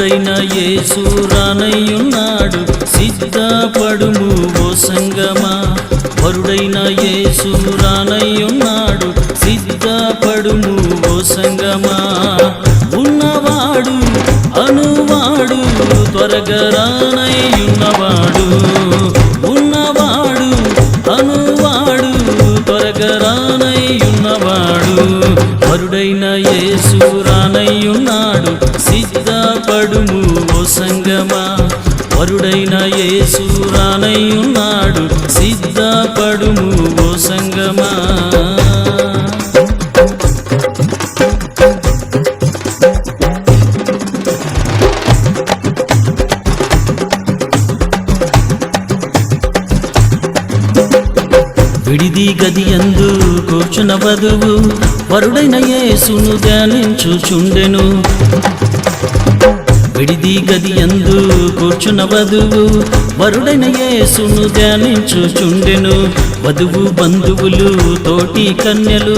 వరుడైన యేసు రానయ్యున్నాడు సిద్ధపడుము ఓ సంగమా. వరుడైన యేసు రానయ్యున్నాడు సిద్ధపడుము ఓ సంగమా. ఉన్నవాడు అనువాడు త్వరగా రానయ్యున్నవాడు. ఉన్నవాడు అనువాడు త్వరగా రానయ్యున్నవాడు. వరుడైన యేసు రానయ్యున్నాడు పాడుము ఓ సంగమా? వరుడైన యేసు ఉన్నాడు సిద్ధపడుము ఓ సంగమా? విడిది గది ఎందు కూర్చున్న వధువు వరుడైన యేసును ధ్యానించుచుండెను. విడిది గది ఎందు కూర్చున్న వధువు వరుడైన యేసును ధ్యానించుచుండెను. వధువు బంధువులు తోటి కన్యలు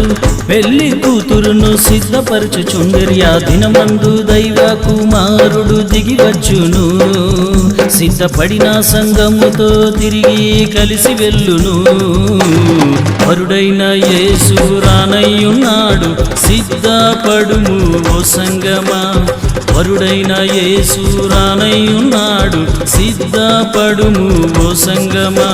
పెళ్ళి కూతురును సిద్ధపరచుచుండెరి. ఆ దినమందు దైవ కుమారుడు దిగి వచ్చును సిద్ధపడిన సంగముతో తిరిగి కలిసి వెళ్ళును. వరుడైన యేసు రానయ్యున్నాడు. సిద్ధపడుము ఓ సంగమా. వరుడైన యేసు రానయ్యున్నాడు సిద్ధపడుము ఓ సంగమా.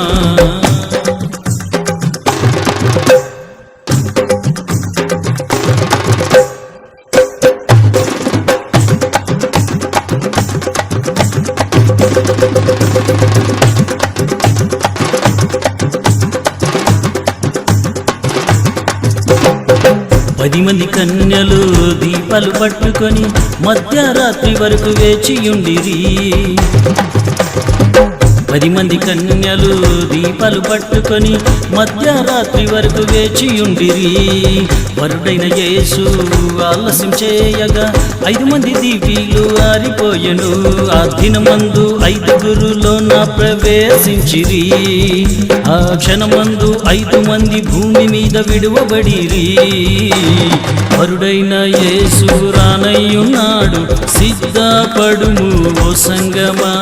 పది మంది కన్యలు దీపాలు పట్టుకొని మధ్యరాత్రి వరకు వేచియుండిరి పది మంది కన్యలు దీపాలు పట్టుకొని మధ్యరాత్రి వరకు వేచియుండిరి వరుడైన యేసు ఆలస్యం చేయగా ఐదు మంది దీపీలు ఆరిపోయెను. ఆ దినమందు ఐదుగురులో నా ప్రవేశించిరి. ఆ క్షణమందు ఐదు మంది భూమి మీద విడువబడిరి. వరుడైన యేసు రానయ్యున్నాడు సిద్ధపడుము ఓ సంగమా.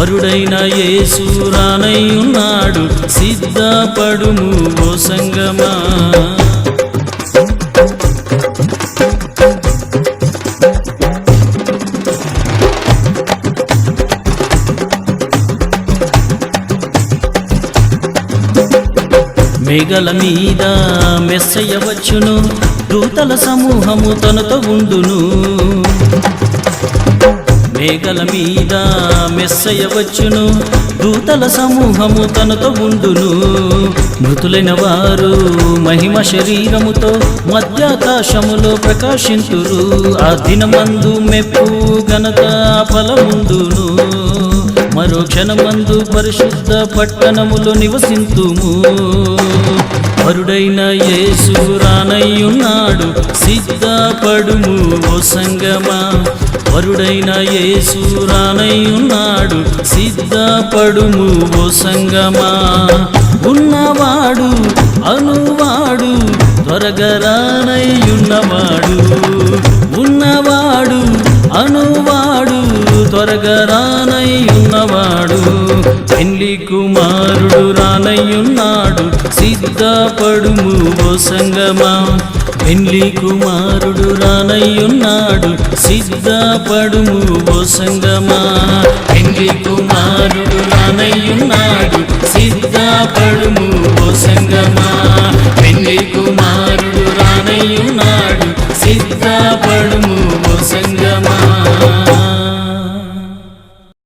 వరుడైన ఏ యేసు రానయ్యున్నాడు సిద్ధపడుము ఓ సంగమా. మేఘల మీద మెస్సయ్య వచ్చును దూతల సమూహము తనతో ఉండును. మేఘల మీద మెస్సయ్య వచ్చును. దూతల సమూహము తనతో ఉండును. మృతులైన వారు మహిమ శరీరముతో మధ్యాకాశములో ప్రకాశింతురు. ఆ దినమందు మెప్పు ఘనత ఫలముందును మరో క్షణమందు పరిశుద్ధ పట్టణములో నివసింతుము. పరుడైన యేసు రానయ్యున్నాడు సిద్ధపడుము ఓ సంగమా. వరుడైన యేసు రానయ్యున్నాడు సిద్ధపడుము ఓ సంగమా. ఉన్నవాడు అనువాడు త్వరగా రానయ్యున్నవాడు. ఉన్నవాడు అనువాడు త్వరగా రానయ్యున్నాడు సిద్ధపడుము ఓ సంగమా. పెళ్ళి కుమారుడు రానయ్యున్నాడు. సిద్ధపడుము ఓ సంగమా. పెళ్ళి కుమారుడు రానయ్యున్నాడు. సిద్ధపడుము ఓ సంగమా.